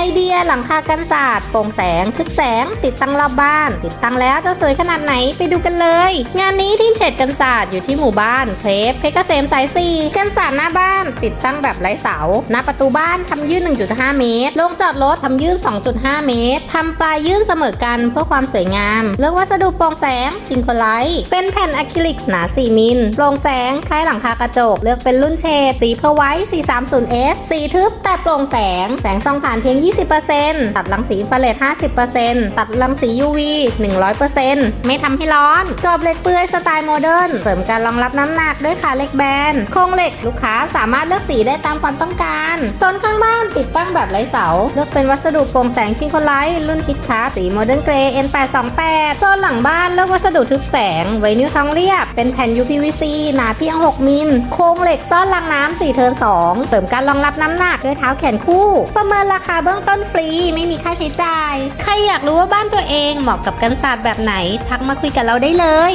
ไอเดียหลังคากันศาสตร์โปร่งแสงทึบแสง ติดตั้งรอบบ้าน ติดตั้งแล้วจะสวยขนาดไหนไปดูกันเลย งานนี้ทีมเฉดกันศาสตร์อยู่ที่หมู่บ้านเพลฟเพชรเกษมสายสี่กันศาสตร์หน้าบ้าน ติดตั้งแบบไร้เสาหน้าประตูบ้านทำยื่น 1.5 เมตรโรงจอดรถทำยื่น 2.5 เมตรทำปลายยื่นเสมอกันเพื่อความสวยงาม เลือกวัสดุโปร่งแสงชินโคไลท์เป็นแผ่นอะคริลิกหนา 4 มิลโปร่งแสงคล้ายหลังคากระจก เลือกเป็นรุ่นเชดสีเพอร์ไวท์ 430S สีทึบแต่โปร่งแสงแสงส่องผ่านเพียง20%ตัดรังสีอินฟราเรด50%ตัดรังสี UV 100%ไม่ทำให้ร้อน กรอบเหล็กเปลือยสไตล์โมเดิร์นเสริมการรองรับน้ำหนักด้วยขาเหล็กแบน โครงเหล็กลูกค้าสามารถเลือกสีได้ตามความต้องการโซนข้างบ้านติดตั้งแบบไร้เสา เลือกเป็นวัสดุโปร่งแสงชิงโคไลท์รุ่นฮิตคาสีโมเดิร์นเกรย์ N828 โซนหลังบ้านเลือกวัสดุทึบแสง ไวนิลทองเรียบ เป็นแผ่น UPVC หนาเพียง 6 มิล โครงเหล็กซ่อนรางน้ำ4เทิร์น2เสริมการรองรับน้ำหนักด้วยเท้าแขนคู่ ประเมินราคาเบื้องต้นฟรีไม่มีค่าใช้จ่าย ใครอยากรู้ว่าบ้านตัวเองเหมาะกับกันศาสตร์แบบไหน ทักมาคุยกับเราได้เลย